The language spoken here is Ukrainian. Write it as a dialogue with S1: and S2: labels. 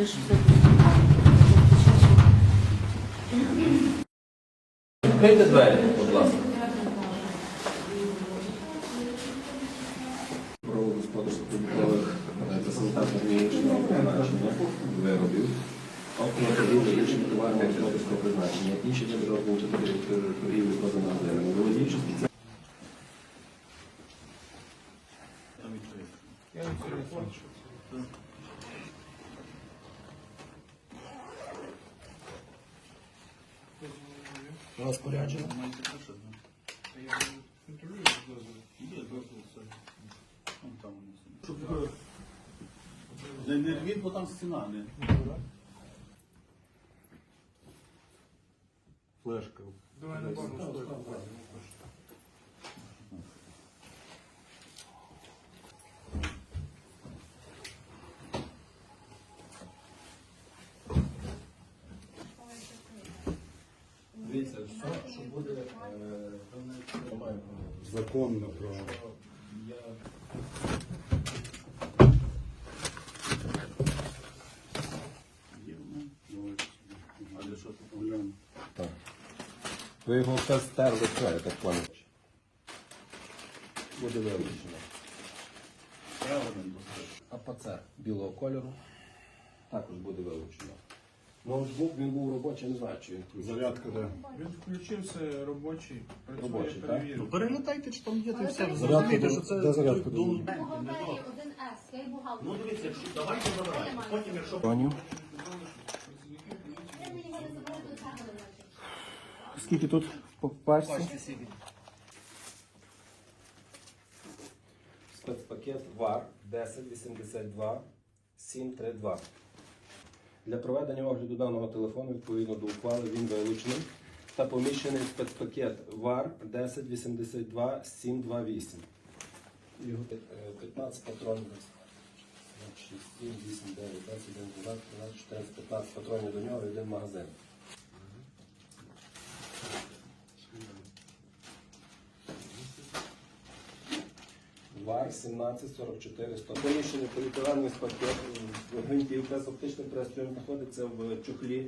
S1: Це ж.
S2: Відкрийте двері, будь ласка.
S3: про господарських побутових та санітарно-гігієнічного призначення виробів, автомобілів та інших господарського призначення, інші види роботи поза магазинами, володіючи спеціальним розпорядження.
S4: Не, не він, бо там стіна, не. Флешка.
S3: Дивіться, все, що буде, е,
S4: Законно право.
S3: я.
S4: А для що тут?
S3: Так. Ви його все стерли, я так понял. Буде вилучено.
S4: Правильно.
S3: АПЦ білого кольору також буде вилучено. Ноутбук він був робочий, не знаю, чи він.
S4: Зарядка, де?
S5: Він включився робочий, працює,
S3: Робочий, так?
S5: перевірив.
S4: Перелітайте, чи там є, то все.
S3: Зарядку
S4: Зрозумійте, що це
S3: де зарядку
S4: до-
S3: до-
S4: до-
S1: Бухгалтерії 1С, я й бухгалтер.
S4: Ну дивіться, якщо давайте забирайте. Потім, якщо.
S1: Ви мені до до.
S3: Скільки тут по пачці? Спецпакет ВАР 1082 732. Для проведення огляду даного телефону відповідно до ухвали він вилучений та поміщений в спецпакет ВАР 1082 728. Е, 15 патронів. 6, 7, 8, 9, 10, 11, 12, 13, 14, 15 патронів до нього і один магазин. ВАР 1744 100. Поміщений поліетиленовий пакет гвинтівка з оптичним пристроєм знаходиться в чохлі